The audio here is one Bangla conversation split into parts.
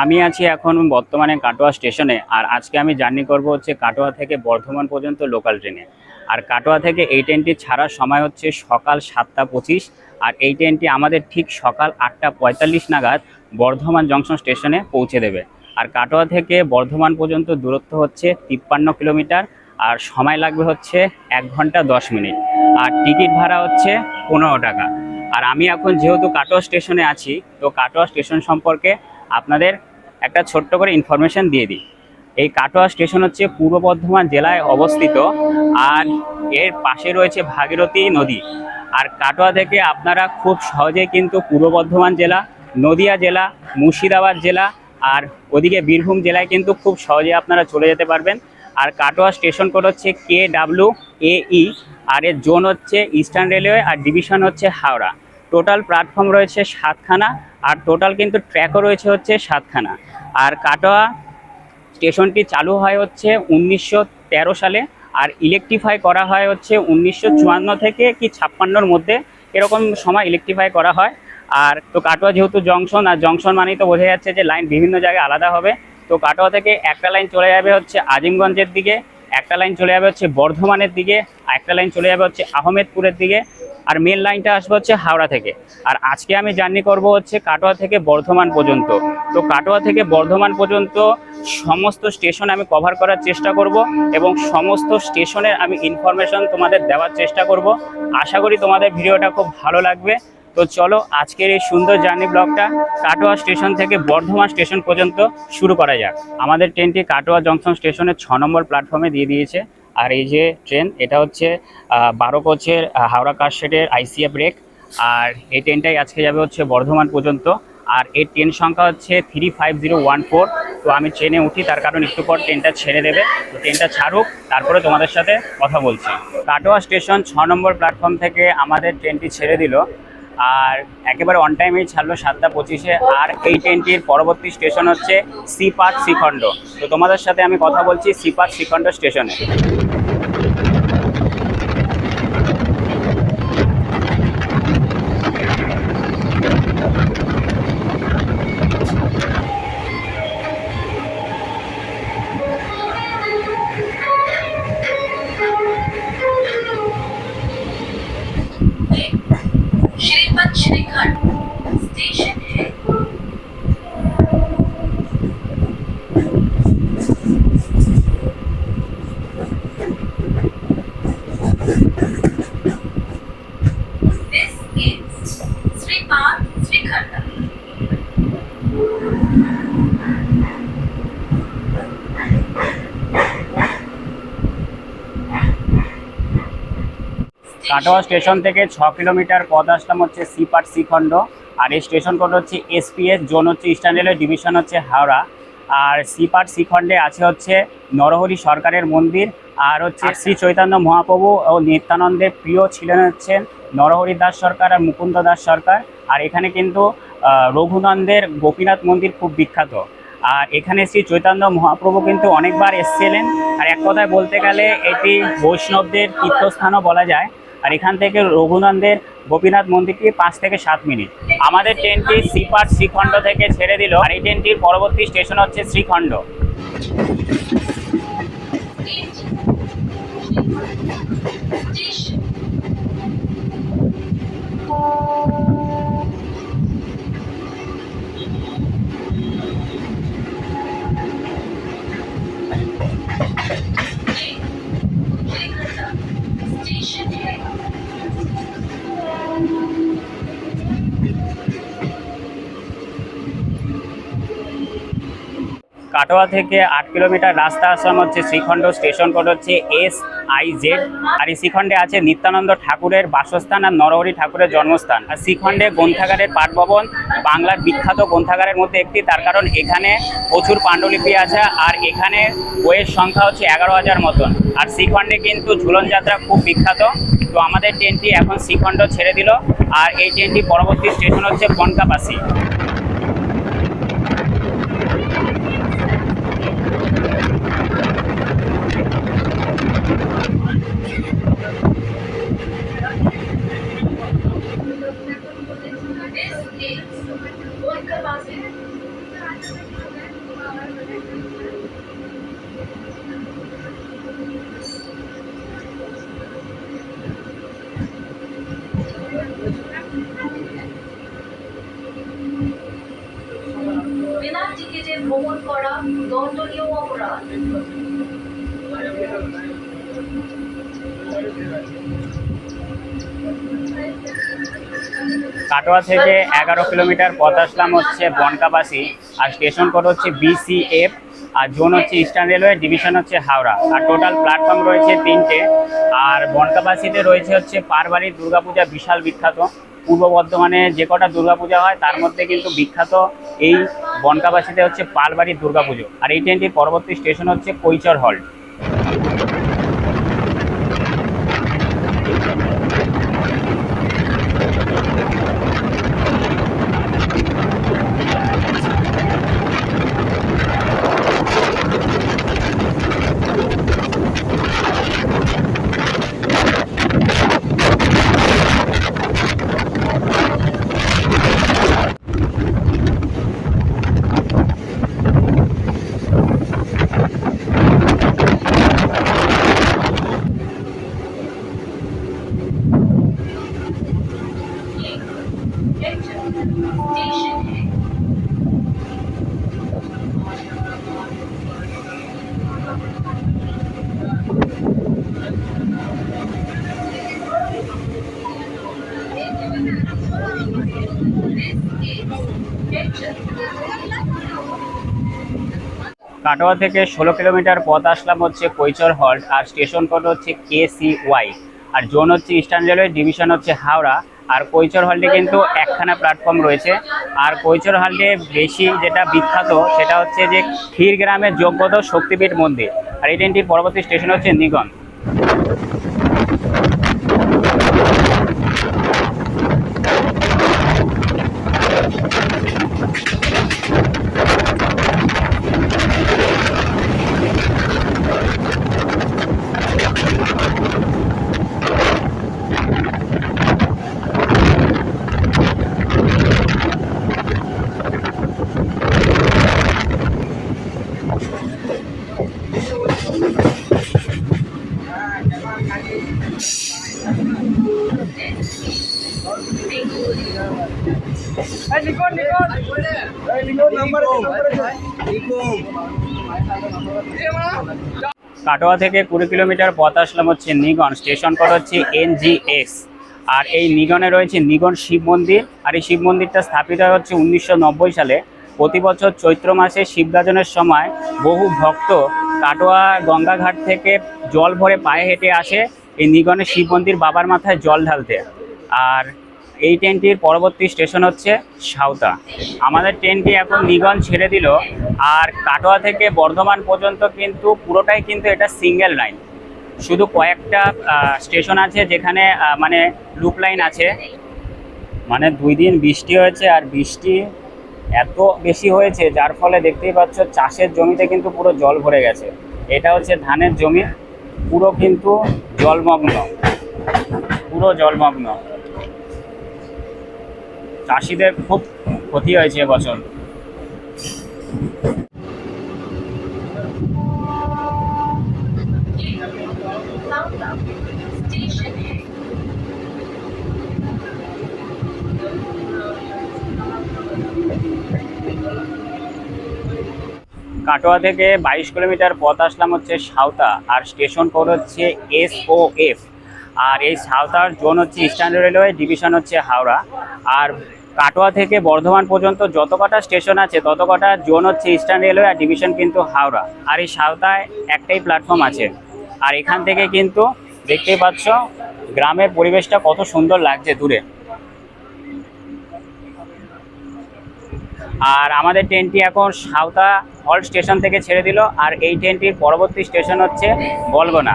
আমি আছি এখন বর্তমানে কাটোয়া স্টেশনে, আর আজকে আমি জার্নি করব হচ্ছে কাটোয়া থেকে বর্ধমান পর্যন্ত লোকাল ট্রেনে। আর কাটোয়া থেকে এই ট্রেনটি ছাড়ার সময় হচ্ছে সকাল সাতটা পঁচিশ, আর এই ট্রেনটি আমাদের ঠিক সকাল আটটা পঁয়তাল্লিশ নাগাদ বর্ধমান জংশন স্টেশনে পৌঁছে দেবে। আর কাটোয়া থেকে বর্ধমান পর্যন্ত দূরত্ব হচ্ছে তিপ্পান্ন কিলোমিটার, আর সময় লাগবে হচ্ছে এক ঘণ্টা দশ মিনিট। আর টিকিট ভাড়া হচ্ছে পনেরো টাকা। আর আমি এখন যেহেতু কাটোয়া স্টেশনে আছি, তো কাটোয়া স্টেশন সম্পর্কে আপনাদের একটা ছোট্ট করে ইনফরমেশন দিয়ে দিই। এই কাটোয়া স্টেশন হচ্ছে পূর্ব বর্ধমান জেলায় অবস্থিত আর এর পাশে রয়েছে ভাগীরথী নদী। আর কাটোয়া থেকে আপনারা খুব সহজেই কিন্তু পূর্ব বর্ধমান জেলা, নদিয়া জেলা, মুর্শিদাবাদ জেলা আর ওদিকে বীরভূম জেলায় কিন্তু খুব সহজে আপনারা চলে যেতে পারবেন। আর কাটোয়া স্টেশন কোড হচ্ছে কে ডাব্লিউ এই আর এর জোন হচ্ছে ইস্টার্ন রেলওয়ে আর ডিভিশন হচ্ছে হাওড়া। টোটাল প্ল্যাটফর্ম রয়েছে সাতখানা। আর টোটাল কিন্তু ট্র্যাকও রয়েছে হচ্ছে সাতখানা। আর কাটোয়া স্টেশনটি চালু হয় হচ্ছে উনিশশো তেরো সালে আর ইলেকট্রিফাই করা হয় হচ্ছে উনিশশো চুয়ান্ন থেকে কি ছাপ্পান্নর মধ্যে এরকম সময় ইলেকট্রিফাই করা হয়। আর তো কাটোয়া যেহেতু জংশন আর জংশন মানেই তো বোঝা যাচ্ছে যে লাইন বিভিন্ন জায়গায় আলাদা হবে। তো কাটোয়া থেকে একটা লাইন চলে যাবে হচ্ছে আজিমগঞ্জের দিকে, একটা লাইন চলে যাবে হচ্ছে বর্ধমানের দিকে, আর একটা লাইন চলে যাবে হচ্ছে আহমেদপুরের দিকে। আর মেন লাইনটা আসবে হচ্ছে হাওড়া থেকে। আর আজকে আমি জার্নি করব হচ্ছে কাটোয়া থেকে বর্ধমান পর্যন্ত। তো কাটোয়া থেকে বর্ধমান পর্যন্ত সমস্ত স্টেশন আমি কভার করার চেষ্টা করব এবং সমস্ত স্টেশনের আমি ইনফরমেশন তোমাদের দেওয়ার চেষ্টা করব। আশা করি তোমাদের ভিডিওটা খুব ভালো লাগবে। তো চলো আজকের এই সুন্দর জার্নি ব্লগটা কাটোয়া স্টেশন থেকে বর্ধমান স্টেশন পর্যন্ত শুরু করা যাক। আমাদের ট্রেনটি কাটোয়া জংশন স্টেশনের ছ নম্বর প্ল্যাটফর্মে দিয়ে দিয়েছে। আর এই যে ট্রেন এটা হচ্ছে বারো কোচের হাওড়া কারশেডের আইসিএ ব্রেক আর এই ট্রেনটাই আজকে যাবে হচ্ছে বর্ধমান পর্যন্ত। আর এই ট্রেন সংখ্যা হচ্ছে three five zero one four তো আমি ট্রেনে উঠি, তার কারণ একটু পর ট্রেনটা ছেড়ে দেবে। তো ট্রেনটা ছাড়ুক, তারপরে তোমাদের সাথে কথা বলছি। কাটোয়া স্টেশন ছ নম্বর প্ল্যাটফর্ম থেকে আমাদের ট্রেনটি ছেড়ে দিল। আর একেবারে অন টাইমে ছাড়লো সাতটা পঁচিশে। আর এই ট্রেনটির পরবর্তী স্টেশন হচ্ছে সিপাত শ্রীখণ্ড। তো তোমাদের সাথে আমি কথা বলছি সিপাত শ্রীখণ্ড স্টেশনে मछलीघाट स्टेशन কাটোয়া স্টেশন থেকে ছ কিলোমিটার পথ আসলাম হচ্ছে সিপাট শ্রীখণ্ড আর এই স্টেশন কোড হচ্ছে এসপিএস, জোন হচ্ছে ইস্টার্ন রেলওয়ে, ডিভিশন হচ্ছে হাওড়া। আর সিপাট শ্রীখণ্ডে আছে হচ্ছে নরহরি সরকারের মন্দির, আর হচ্ছে শ্রী চৈতন্য মহাপ্রভু ও নিত্যানন্দের প্রিয় ছিলেন হচ্ছেন নরহরি দাস সরকার আর মুকুন্দ দাস সরকার। আর এখানে কিন্তু রঘুনন্দের গোপীনাথ মন্দির খুব বিখ্যাত। আর এখানে শ্রী চৈতন্য মহাপ্রভু কিন্তু অনেকবার এসেছিলেন। আর এক কথায় বলতে গেলে এটি বৈষ্ণবদের তীর্থস্থানও বলা যায়। আর এখান থেকে রঘুনন্দের গোপীনাথ মন্দিরটি পাঁচ থেকে সাত মিনিট। আমাদের ট্রেনটি শ্রীপাট শ্রীখণ্ড থেকে ছেড়ে দিল। আর এই ট্রেনটির পরবর্তী স্টেশন হচ্ছে শ্রীখণ্ড। Thank Station কাটোয়া থেকে আট কিলোমিটার রাস্তা আসাম হচ্ছে শ্রীখণ্ড স্টেশন কোড হচ্ছে এস আই জেড। আর এই শ্রীখণ্ডে আছে নিত্যানন্দ ঠাকুরের বাসস্থান আর নরহরি ঠাকুরের জন্মস্থান। আর শ্রীখণ্ডে গ্রন্থাগারের পাঠভবন, বাংলার বিখ্যাত গ্রন্থাগারের মধ্যে একটি, তার কারণ এখানে প্রচুর পাণ্ডুলিপি আছে আর এখানে বইয়ের সংখ্যা হচ্ছে এগারো হাজার মতন। আর শ্রীখণ্ডে কিন্তু ঝুলন যাত্রা খুব বিখ্যাত। তো আমাদের ট্রেনটি এখন শ্রীখণ্ড ছেড়ে দিল। আর এই ট্রেনটি পরবর্তী স্টেশন হচ্ছে কনকাপাসি। কাটোয়া থেকে এগারো কিলোমিটার পথ আসলাম হচ্ছে বনকাবাসী। আর স্টেশন কোড হচ্ছে বিসিএফ আর জোন হচ্ছে ইস্টার্ন রেলওয়ে ডিভিশন হচ্ছে হাওড়া। আর টোটাল প্ল্যাটফর্ম রয়েছে তিনটে। আর বনকাবাসীতে রয়েছে হচ্ছে পারবাড়ির দুর্গাপূজা বিশাল বিখ্যাত। পূর্ব বর্ধমানে যে কটা দুর্গাপূজা হয়, তার মধ্যে কিন্তু বিখ্যাত এই বনকাবাসীতে হচ্ছে পালবাড়ির দুর্গাপুজো। আর এই ট্রেনটির পরবর্তী স্টেশন হচ্ছে কৈচর হল্ট কাটোয়া থেকে ষোলো কিলোমিটার পথ আসলাম হচ্ছে কৈচর হল্ট, আর স্টেশন কোড হচ্ছে কে সি ওয়াই আর জোন হচ্ছে ইস্টার্ন রেলওয়ে, ডিভিশন হচ্ছে হাওড়া, আর কৈচর হল্টে কিন্তু একখানা প্ল্যাটফর্ম রয়েছে। আর কৈচর হল্টে বেশি যেটা বিখ্যাত, সেটা হচ্ছে যে ক্ষীর গ্রামের যোগ্যত শক্তিপীঠ মন্দির, আর এই ট্রেনটির পরবর্তী স্টেশন হচ্ছে নিগন কাটোয়া থেকে কুড়ি কিলোমিটার পথ আসলাম হচ্ছে নিগন স্টেশন কোড হচ্ছে এনজিএক্স। আর এই নিগনে রয়েছে নিগন শিব মন্দির, আর এই শিব মন্দিরটা স্থাপিত হচ্ছে উনিশশো নব্বই সালে। প্রতি বছর চৈত্র মাসে শিবগাজনের সময় বহু ভক্ত কাটোয়া গঙ্গাঘাট থেকে জল ভরে পায়ে হেঁটে আসে এই নিগনের শিব মন্দির বাবার মাথায় জল ঢালতে। আর এই ট্রেনটির পরবর্তী স্টেশন হচ্ছে সাউতা আমাদের ট্রেনটি এখন নিগন ছেড়ে দিল আর কাটোয়া থেকে বর্ধমান পর্যন্ত কিন্তু পুরোটাই কিন্তু এটা সিঙ্গেল লাইন। শুধু কয়েকটা স্টেশন আছে যেখানে মানে লুপ লাইন আছে। মানে দুই দিন বৃষ্টি হয়েছে আর বৃষ্টি এত বেশি হয়েছে যার ফলে দেখতেই পাচ্ছ চাষের জমিতে কিন্তু পুরো জল ভরে গেছে। এটা হচ্ছে ধানের জমি, পুরো কিন্তু জলমগ্ন। পুরো জলমগ্ন। চাষিদের খুব ক্ষতি হয়েছে এবছর। কাটোয়া থেকে বাইশ কিলোমিটার পথ আসলাম হচ্ছে সাঁওতা, আর স্টেশন পর হচ্ছে এস ও এফ আর এই সাউতার জোন হচ্ছে ইস্টার্ন রেলওয়ে, ডিভিশন হচ্ছে হাওড়া। আর কাটোয়া থেকে বর্ধমান পর্যন্ত যত কটা স্টেশন আছে, তত কটা জোন হচ্ছে ইস্টার্ন রেলওয়ে আর ডিভিশন কিন্তু হাওড়া। আর এই সাঁওতায় একটাই প্ল্যাটফর্ম আছে। আর এখান থেকে কিন্তু দেখতেই পাচ্ছ, গ্রামের পরিবেশটা কত সুন্দর লাগছে দূরে। আর আমাদের ট্রেনটি এখন সাঁওতা হল স্টেশন থেকে ছেড়ে দিল, আর এই ট্রেনটির পরবর্তী স্টেশন হচ্ছে বলগোনা।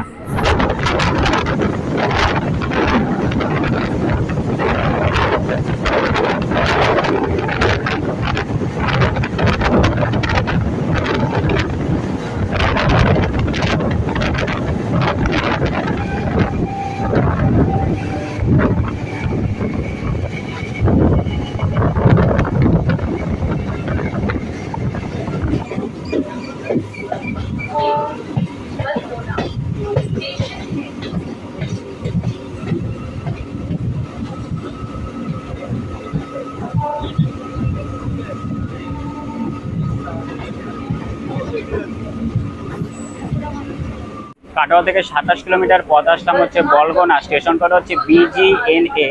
কাটোয়া থেকে সাতাশ কিলোমিটার পথ আসলাম হচ্ছে বলগোনা। স্টেশন কোড হচ্ছে বিজিএনএ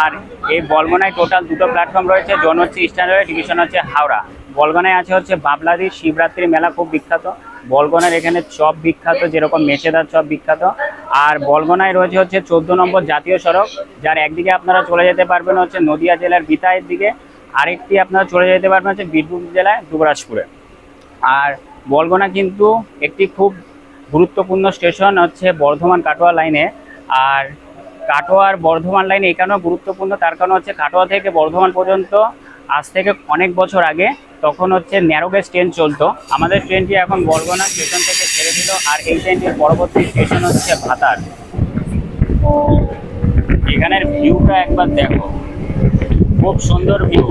আর এই বলগোনায় টোটাল দুটো প্ল্যাটফর্ম রয়েছে, জন হচ্ছে ইস্টার্ন ডিভিশন হচ্ছে হাওড়া। বলগোনায় আছে হচ্ছে বাবলাদি শিবরাত্রি মেলা খুব বিখ্যাত। বলগোনার এখানে চপ বিখ্যাত, যেরকম মেচেদার চপ বিখ্যাত। আর বলগোনায় রয়েছে হচ্ছে চোদ্দ নম্বর জাতীয় সড়ক, যার একদিকে আপনারা চলে যেতে পারবেন হচ্ছে নদিয়া জেলার বিতায়ের দিকে। আরেকটি আপনারা চলে যেতে পারবেন হচ্ছে বীরভূম জেলায়, দুবরাজপুরে। আর বলগোনা কিন্তু একটি খুব গুরুত্বপূর্ণ স্টেশন হচ্ছে বর্ধমান কাটোয়া লাইনে। আর কাটোয়ার বর্ধমান লাইন এই গুরুত্বপূর্ণ, তার কারণ হচ্ছে কাটোয়া থেকে বর্ধমান পর্যন্ত আজ থেকে অনেক বছর আগে তখন হচ্ছে ন্যারোগেজ ট্রেন চলতো। আমাদের ট্রেনটি এখন বরগোনা স্টেশন থেকে ছেড়ে দিল আর এই ট্রেনটির পরবর্তী স্টেশন হচ্ছে ভাতার। এখানের ভিউটা একবার দেখো। খুব সুন্দর ভিউ।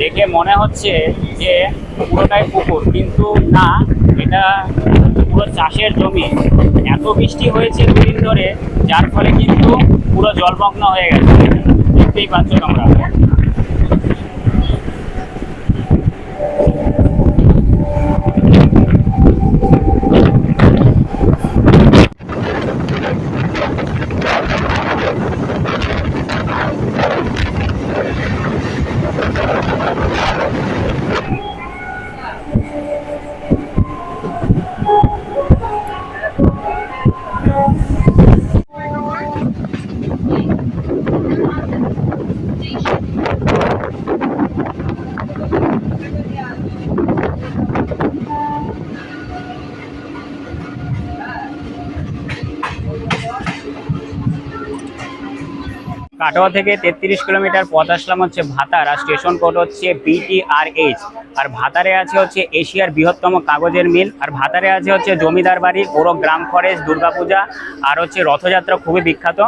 দেখে মনে হচ্ছে যে পুরোটাই পুকুর, কিন্তু না, এটা পুরো চাষের জমি। এত বৃষ্টি হয়েছে দুদিন ধরে, যার ফলে কিন্তু পুরো জলমগ্ন হয়ে গেছে। দেখতেই পাচ্ছ তোমরা। কাটোয়া থেকে তেত্রিশ কিলোমিটার পথ আসলাম হচ্ছে ভাতার, আর স্টেশন কোড হচ্ছে বিটিআরএইচ আর ভাতারে আছে হচ্ছে এশিয়ার বৃহত্তম কাগজের মিল, আর ভাতারে আছে হচ্ছে জমিদার বাড়ি পুরো গ্রাম ফরেস্ট, দুর্গাপূজা, আর হচ্ছে রথযাত্রা খুবই বিখ্যাত।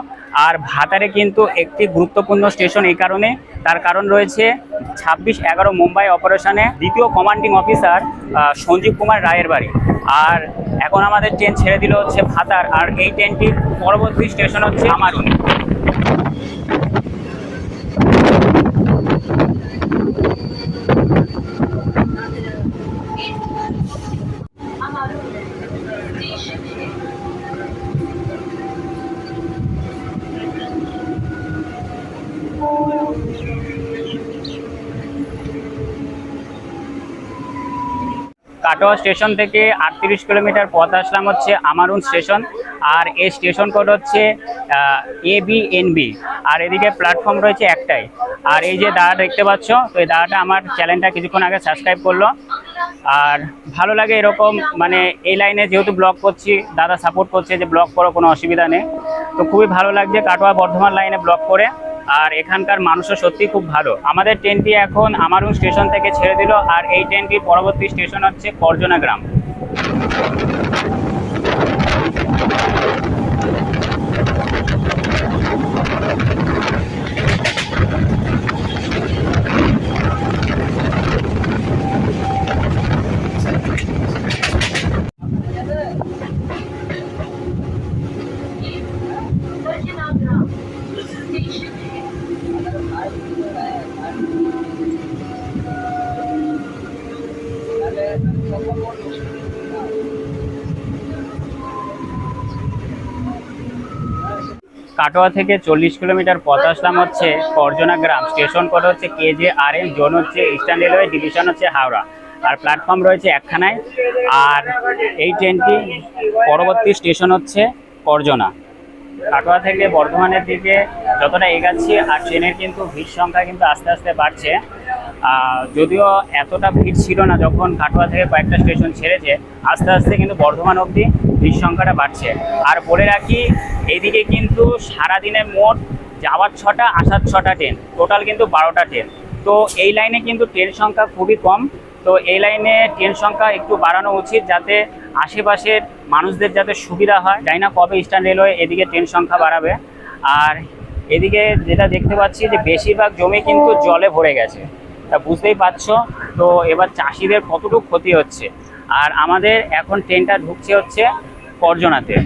আর ভাতারে কিন্তু একটি গুরুত্বপূর্ণ স্টেশন এই কারণে, তার কারণ রয়েছে ছাব্বিশ এগারো মুম্বাই অপারেশনে দ্বিতীয় কমান্ডিং অফিসার সঞ্জীব কুমার রায়ের বাড়ি। আর এখন আমাদের ট্রেন ছেড়ে দিল হচ্ছে ভাতার, আর এই ট্রেনটির পরবর্তী স্টেশন হচ্ছে আমারুন কাটোয়া স্টেশন থেকে আটত্রিশ কিলোমিটার পথ আসলাম হচ্ছে আমারুন স্টেশন। আর এই স্টেশন কোড হচ্ছে এ বি এন বি আর এদিকে প্ল্যাটফর্ম রয়েছে একটাই। আর এই যে দাঁড়াটা দেখতে পাচ্ছ, তো এই দাঁড়াটা আমার চ্যানেলটা কিছুক্ষণ আগে সাবস্ক্রাইব করল। আর ভালো লাগে এরকম মানে এই লাইনে যেহেতু ব্লগ করছি, দাদা সাপোর্ট করছে যে ব্লগ করো, কোনো অসুবিধা নেই। তো খুবই ভালো লাগছে কাটোয়া বর্ধমান লাইনে ব্লগ করে। আর এখানকার মানুষও সত্যি খুব ভালো। আমাদের ট্রেনটি এখন আমারুন স্টেশন থেকে ছেড়ে দিল। আর এই ট্রেনটির পরবর্তী স্টেশন হচ্ছে করজনা গ্রাম। কাটোয়া থেকে চল্লিশ কিলোমিটার পথ আসলাম হচ্ছে করজনা গ্রাম। স্টেশন কোড হচ্ছে কেজে আর এম জোন হচ্ছে ইস্টার্ন রেলওয়ে, ডিভিশন হচ্ছে হাওড়া। আর প্ল্যাটফর্ম রয়েছে একখানায়। আর এই ট্রেনটি পরবর্তী স্টেশন হচ্ছে করজনা কাটোয়া থেকে বর্ধমানের দিকে যতটা এগাচ্ছি, আর ট্রেনের কিন্তু ভিড় সংখ্যা কিন্তু আস্তে আস্তে বাড়ছে। যদিও এতটা ভিড় ছিল না যখন কাটোয়া থেকে কয়েকটা স্টেশন ছেড়েছে, আস্তে আস্তে কিন্তু বর্ধমান অবধি ভিড় সংখ্যাটা বাড়ছে। আর বলে রাখি এইদিকে কিন্তু সারাদিনে মোট যাওয়ার ছটা, আসার ছটা ট্রেন। টোটাল কিন্তু বারোটা ট্রেন। তো এই লাইনে কিন্তু ট্রেন সংখ্যা খুবই কম। তো এই লাইনে ট্রেন সংখ্যা একটু বাড়ানো উচিত যাতে আশেপাশের মানুষদের যাতে সুবিধা হয়। জানি না কবে ইস্টার্ন রেলওয়ে এদিকে ট্রেন সংখ্যা বাড়াবে। আর এদিকে যেটা দেখতে পাচ্ছি যে বেশিরভাগ জমি কিন্তু জলে ভরে গেছে। তা বুঝতেই পারছ। তো এবার চাষিদের কতটুকু ক্ষতি হচ্ছে? আর আমাদের এখন ট্রেনটা ঢুকছে হচ্ছে করজনাতে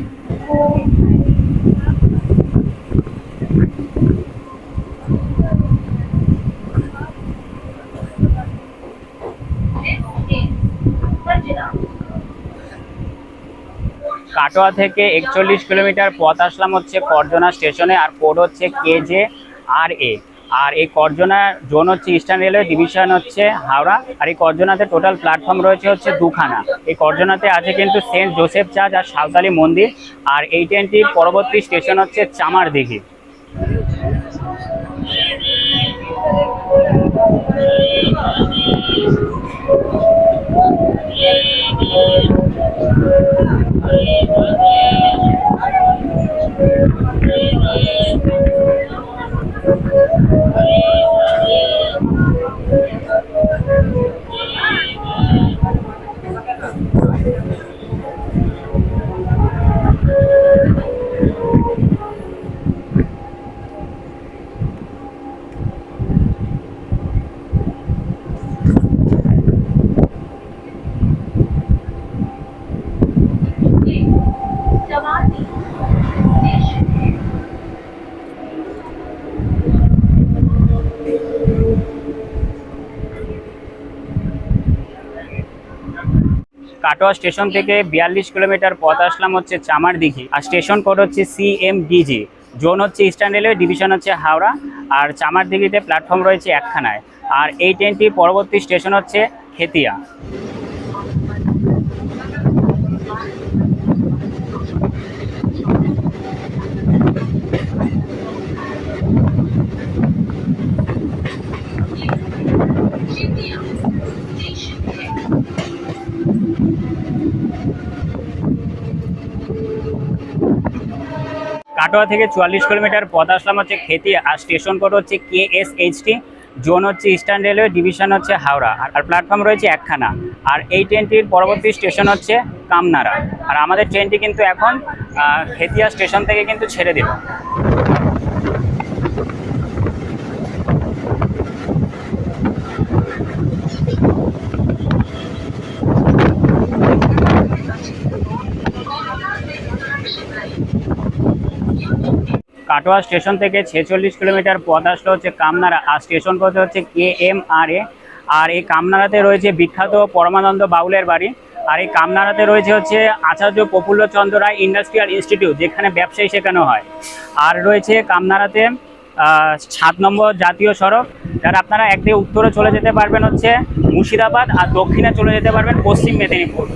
কাটোয়া থেকে একচল্লিশ কিলোমিটার পথ আসলাম হচ্ছে করজনা স্টেশনে, আর কোড হচ্ছে কেজে আর এ আর এই করজনা জোন হচ্ছে ইস্টার্ন রেলওয়ে ডিভিশন হচ্ছে হাওড়া, আর এই করজনাতে টোটাল প্ল্যাটফর্ম রয়েছে হচ্ছে দুখানা এই করজনাতে আছে কিন্তু সেন্ট জোসেফ চার্চ আর সাঁওতালি মন্দির, আর এই ট্রেনটির পরবর্তী স্টেশন হচ্ছে Chamardighi Thank you. Merci. Katwa station থেকে বিয়াল্লিশ কিলোমিটার পথ আসলাম হচ্ছে চামার দিঘি। আর স্টেশন কোড হচ্ছে সিএমডিজি জোন হচ্ছে ইস্টার্ন রেলওয়ে ডিভিশন হচ্ছে হাওড়া। আর চামার দিঘিতে প্ল্যাটফর্ম রয়েছে একখানায়। আর এই ট্রেনটি পরবর্তী স্টেশন হচ্ছে খেতিয়া। কাটোয়া থেকে চুয়াল্লিশ কিলোমিটার পথ আসলাম হচ্ছে খেতি, আর স্টেশন কোড হচ্ছে কে এস এইচটি জোন হচ্ছে ইস্টার্ন রেলওয়ে ডিভিশন হচ্ছে হাওড়া, আর প্ল্যাটফর্ম রয়েছে একখানা, আর এই ট্রেনটির পরবর্তী স্টেশন হচ্ছে কামনারা, আর আমাদের ট্রেনটি কিন্তু এখন খেতিয়া স্টেশন থেকে কিন্তু ছেড়ে দিল কাটোয়া স্টেশন থেকে ছেচল্লিশ কিলোমিটার পথ আসলো হচ্ছে কামনারা, আর স্টেশন পথে হচ্ছে কে এম আর এ, আর এই কামনারাতে রয়েছে বিখ্যাত পরমানন্দ বাউলের বাড়ি, আর এই কামনারাতে রয়েছে হচ্ছে আচার্য প্রফুল্লচন্দ্র রায় ইন্ডাস্ট্রিয়াল ইনস্টিটিউট, যেখানে ব্যবসায়ী শেখানো হয়। আর রয়েছে কামনারাতে সাত নম্বর জাতীয় সড়ক যার আপনারা একদিকে উত্তরে চলে যেতে পারবেন হচ্ছে মুর্শিদাবাদ, আর দক্ষিণে চলে যেতে পারবেন পশ্চিম মেদিনীপুর।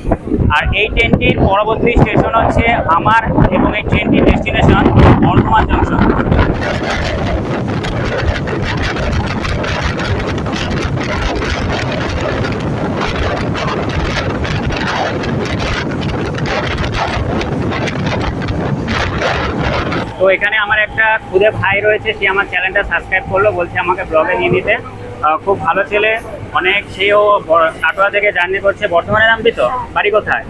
আর এই ট্রেনটির পরবর্তী স্টেশন হচ্ছে আমার এবং এই ট্রেনটির ডেস্টিনেশন বর্ধমান জংশন। তো এখানে আমার একটা খুদে ভাই রয়েছে, সে আমার চ্যানেলটা সাবস্ক্রাইব করল, বলছে আমাকে ব্লগে নিয়ে নিতে। খুব ভালো ছেলে অনেক সেও কাটোয়া থেকে জার্নি করছে। বর্তমানে নামবি তো? বাড়ি কোথায়?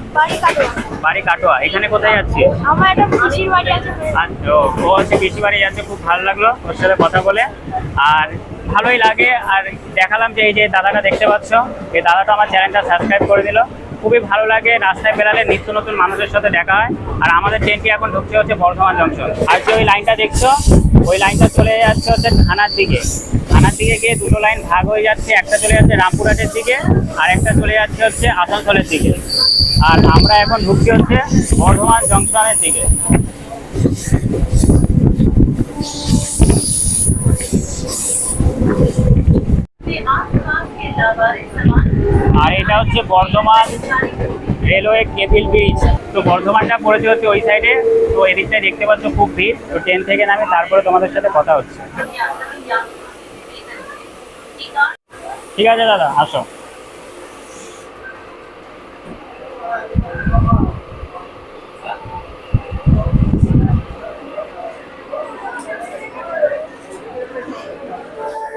বাড়ি কাটোয়া। এখানে কোথায় আছে। আর ও- হচ্ছে পিসি বাড়ি যাচ্ছে খুব ভালো লাগল ওর সাথে কথা বলে। আর ভালোই লাগে আর দেখালাম যে এই যে দাদাটা দেখতে পাচ্ছ এই দাদাটা আমার চ্যানেলটা সাবস্ক্রাইব করে দিল। খুবই ভালো লাগে রাস্তায় বেরালে নিত্য নতুন মানুষের সাথে দেখা হয়। আর আমাদের ট্রেনটি এখন ঢুকছে হচ্ছে বর্ধমান জংশন। আর যে ওই লাইনটা দেখছ ওই লাইনটা চলে যাচ্ছে হচ্ছে থানার দিকে। দিকে গিয়ে দুটো লাইন ভাগ হয়ে যাচ্ছে, একটা চলে যাচ্ছে রামপুরহাটের দিকে আর একটা চলে যাচ্ছে হচ্ছে আসানসোলের দিকে। আর আমরা এখন ঢুকছি হচ্ছে বর্ধমান জংশনের দিকে। আর এটা হচ্ছে বর্ধমান রেলওয়ে কেবিল ব্রিজ। তো বর্ধমানটা পড়েছে হচ্ছে ওই সাইডে, তো এদিকটায় দেখতে পাচ্ছ খুব ভিড়, তো ট্রেন থেকে নামে তারপরে তোমাদের সাথে কথা হচ্ছে। ঠিক আছে দাদা আসো।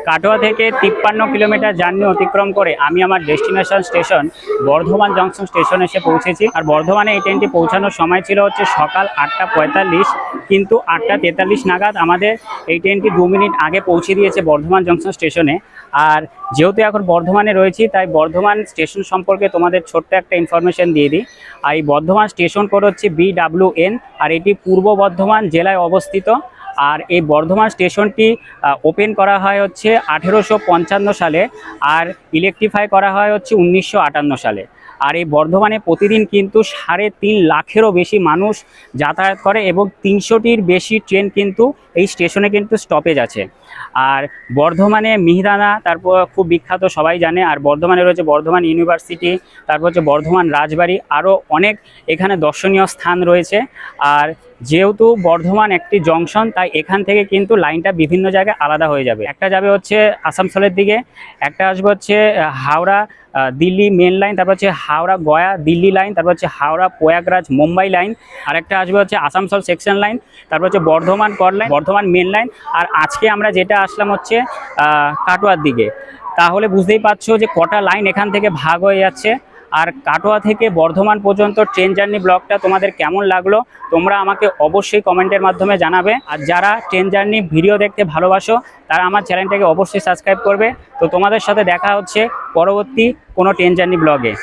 কাটোয়া থেকে তিপ্পান্ন কিলোমিটার জার্নি অতিক্রম করে আমি আমার destination station, Bardhaman junction station এসে পৌঁছেছি। আর বর্ধমানে এই ট্রেনটি পৌঁছানোর সময় ছিল হচ্ছে সকাল আটটা পঁয়তাল্লিশ, কিন্তু আটটা তেতাল্লিশ নাগাদ আমাদের এই ট্রেনটি দু মিনিট আগে পৌঁছে দিয়েছে বর্ধমান জংশন স্টেশনে। আর যেহেতু এখন বর্ধমানে রয়েছি, তাই বর্ধমান স্টেশন সম্পর্কে তোমাদের ছোট্ট একটা ইনফরমেশন দিয়ে দিই। আর এই বর্ধমান স্টেশন কোড হচ্ছে বিডাব্লিউএন আর এটি পূর্ব বর্ধমান জেলায় অবস্থিত। আর এই বর্ধমান স্টেশনটি ওপেন করা হয় হচ্ছে আঠেরোশো পঞ্চান্ন সালে আর ইলেকট্রিফাই করা হয় হচ্ছে উনিশশো আটান্ন সালে। আর এই বর্ধমানে প্রতিদিন কিন্তু সাড়ে তিন লাখেরও বেশি মানুষ যাতায়াত করে এবং তিনশোটির বেশি ট্রেন কিন্তু এই স্টেশনে কিন্তু স্টপেজ আছে। আর বর্ধমানে মিহিদানা, তারপর খুব বিখ্যাত সবাই জানে, আর বর্ধমানে রয়েছে বর্ধমান ইউনিভার্সিটি, তারপর হচ্ছে বর্ধমান রাজবাড়ি আরও অনেক এখানে দর্শনীয় স্থান রয়েছে। আর যেহেতু বর্ধমান একটি জংশন, তাই এখান থেকে কিন্তু লাইনটা বিভিন্ন জায়গায় আলাদা হয়ে যাবে। একটা যাবে হচ্ছে আসানসোলের দিকে, একটা আসবে হচ্ছে হাওড়া দিল্লি মেন লাইন তারপর হচ্ছে হাওড়া গয়া, দিল্লি লাইন তারপর হচ্ছে হাওড়া প্রয়াগরাজ মুম্বাই লাইন আর একটা আসবে হচ্ছে আসানসোল সেকশন লাইন তারপর হচ্ছে বর্ধমান কর লাইন বর্ধমান মেন লাইন আর আজকে আমরা যেটা আসলাম হচ্ছে কাটোয়ার দিকে। তাহলে বুঝতেই পারছ যে কটা লাইন এখান থেকে ভাগ হয়ে যাচ্ছে। আর কাটোয়া থেকে বর্ধমান পর্যন্ত ট্রেন জার্নি ব্লগটা তোমাদের কেমন লাগল, তোমরা আমাকে অবশ্যই কমেন্টের মাধ্যমে জানাবে। আর যারা ট্রেন জার্নি ভিডিও দেখতে ভালোবাসো, তারা আমার চ্যানেলটাকে অবশ্যই সাবস্ক্রাইব করবে। তো তোমাদের সাথে দেখা হচ্ছে পরবর্তী কোনো ট্রেন জার্নি ব্লগে।